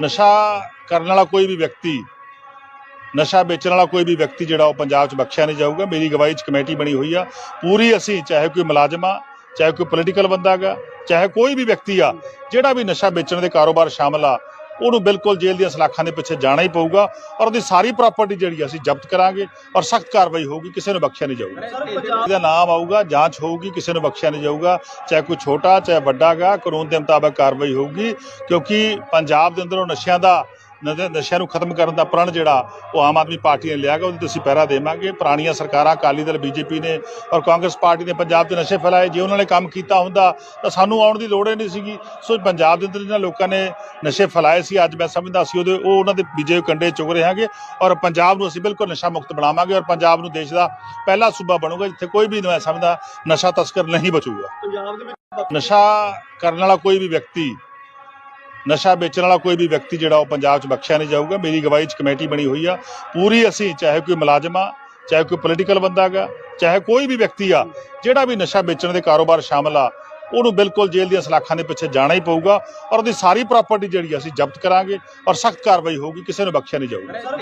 ਨਸ਼ਾ ਕਰਨ ਵਾਲਾ ਕੋਈ ਵੀ ਵਿਅਕਤੀ, ਨਸ਼ਾ ਵੇਚਣ ਵਾਲਾ ਕੋਈ ਵੀ ਵਿਅਕਤੀ ਜਿਹੜਾ ਉਹ ਪੰਜਾਬ 'ਚ ਬਖਸ਼ਿਆ ਨਹੀਂ ਜਾਊਗਾ। ਮੇਰੀ ਅਗਵਾਈ 'ਚ ਕਮੇਟੀ ਬਣੀ ਹੋਈ ਆ। ਪੂਰੀ ਅਸੀਂ ਚਾਹੇ ਕੋਈ ਮੁਲਾਜ਼ਮ ਆ, ਚਾਹੇ ਕੋਈ ਪੋਲੀਟੀਕਲ ਬੰਦਾ ਗਾ ਚਾਹੇ ਕੋਈ ਵੀ ਵਿਅਕਤੀ ਆ, ਜਿਹੜਾ ਵੀ ਨਸ਼ਾ ਵੇਚਣ ਦੇ ਕਾਰੋਬਾਰ ਸ਼ਾਮਲ ਆ ਉਹਨੂੰ ਬਿਲਕੁਲ ਜੇਲ੍ਹ ਦੀਆਂ ਸਲਾਖਾਂ ਦੇ ਪਿੱਛੇ ਜਾਣਾ ਹੀ ਪਊਗਾ ਔਰ ਉਹਦੀ ਸਾਰੀ ਪ੍ਰਾਪਰਟੀ ਜਿਹੜੀ ਆ ਅਸੀਂ ਜ਼ਬਤ ਕਰਾਂਗੇ ਔਰ ਸਖਤ ਕਾਰਵਾਈ ਹੋਊਗੀ ਕਿਸੇ ਨੂੰ ਬਖਸ਼ਿਆ ਨਹੀਂ ਜਾਊਗਾ। ਇਹਦਾ ਨਾਮ ਆਊਗਾ ਜਾਂਚ ਹੋਊਗੀ ਕਿਸੇ ਨੂੰ ਬਖਸ਼ਿਆ ਨਹੀਂ ਜਾਊਗਾ ਚਾਹੇ ਕੋਈ ਛੋਟਾ ਚਾਹੇ ਵੱਡਾ ਗਾ ਕਾਨੂੰਨ ਦੇ ਮੁਤਾਬਕ ਕਾਰਵਾਈ ਹੋਊਗੀ ਕਿਉਂਕਿ ਪੰਜਾਬ ਦੇ ਅੰਦਰੋਂ ਨਸ਼ਿਆਂ ਦਾ ਨਸ਼ਿਆਂ ਨੂੰ ਖਤਮ ਕਰਨ ਦਾ ਪ੍ਰਣ ਜਿਹੜਾ ਉਹ ਆਮ ਆਦਮੀ ਪਾਰਟੀ ਨੇ ਲਿਆ ਗਾ ਉਹਦੀ ਤੁਸੀਂ ਪਹਿਰਾ ਦੇਵਾਂਗੇ। ਪੁਰਾਣੀਆਂ ਸਰਕਾਰਾਂ ਅਕਾਲੀ ਦਲ ਬੀਜੇਪੀ ਨੇ ਔਰ ਕਾਂਗਰਸ ਪਾਰਟੀ ਨੇ ਪੰਜਾਬ 'ਚ ਨਸ਼ੇ ਫੈਲਾਏ। ਜੇ ਉਹਨਾਂ ਨੇ ਕੰਮ ਕੀਤਾ ਹੁੰਦਾ ਤਾਂ ਸਾਨੂੰ ਆਉਣ ਦੀ ਲੋੜ ਹੀ ਨਹੀਂ ਸੀਗੀ। ਸੋ ਪੰਜਾਬ ਦੇ ਅੰਦਰ ਜਿਹਨਾਂ ਲੋਕਾਂ ਨੇ ਨਸ਼ੇ ਫੈਲਾਏ ਸੀ ਅੱਜ ਮੈਂ ਸਮਝਦਾ ਸੀ ਉਹਦੇ ਉਹ ਉਹਨਾਂ ਦੇ ਬੀਜੇ ਕੰਡੇ ਚੁਗ ਰਹੇ ਹਾਂਗੇ। ਔਰ ਪੰਜਾਬ ਨੂੰ ਅਸੀਂ ਬਿਲਕੁਲ ਨਸ਼ਾ ਮੁਕਤ ਬਣਾਵਾਂਗੇ ਔਰ ਪੰਜਾਬ ਨੂੰ ਦੇਸ਼ ਦਾ ਪਹਿਲਾ ਸੂਬਾ ਬਣੂਗਾ ਜਿੱਥੇ ਕੋਈ ਵੀ ਮੈਂ ਸਮਝਦਾ ਨਸ਼ਾ ਤਸਕਰ ਨਹੀਂ ਬਚੂਗਾ। ਪੰਜਾਬ ਦੇ ਵਿੱਚ ਨਸ਼ਾ ਕਰਨ ਵਾਲਾ ਕੋਈ ਵੀ ਵਿਅਕਤੀ ਨਸ਼ਾ ਵੇਚਣ ਵਾਲਾ ਕੋਈ ਵੀ ਵਿਅਕਤੀ ਜਿਹੜਾ ਉਹ ਪੰਜਾਬ 'ਚ ਬਖਸ਼ਿਆ ਨਹੀਂ ਜਾਊਗਾ। ਮੇਰੀ ਅਗਵਾਈ 'ਚ ਕਮੇਟੀ ਬਣੀ ਹੋਈ ਆ। ਪੂਰੀ ਅਸੀਂ ਚਾਹੇ ਕੋਈ ਮੁਲਾਜ਼ਮ ਆ, ਚਾਹੇ ਕੋਈ ਪੋਲੀਟੀਕਲ ਬੰਦਾ ਗਾ ਚਾਹੇ ਕੋਈ ਵੀ ਵਿਅਕਤੀ ਆ, ਜਿਹੜਾ ਵੀ ਨਸ਼ਾ ਵੇਚਣ ਦੇ ਕਾਰੋਬਾਰ ਸ਼ਾਮਲ ਆ, ਉਹਨੂੰ ਬਿਲਕੁਲ ਜੇਲ੍ਹ ਦੀਆਂ ਸਲਾਖਾਂ ਦੇ ਪਿੱਛੇ ਜਾਣਾ ਹੀ ਪਊਗਾ ਔਰ ਉਹਦੀ ਸਾਰੀ ਪ੍ਰਾਪਰਟੀ ਜਿਹੜੀ ਆ ਅਸੀਂ ਜ਼ਬਤ ਕਰਾਂਗੇ ਔਰ ਸਖਤ ਕਾਰਵਾਈ ਹੋਊਗੀ, ਕਿਸੇ ਨੂੰ ਬਖਸ਼ਿਆ ਨਹੀਂ ਜਾਊਗਾ।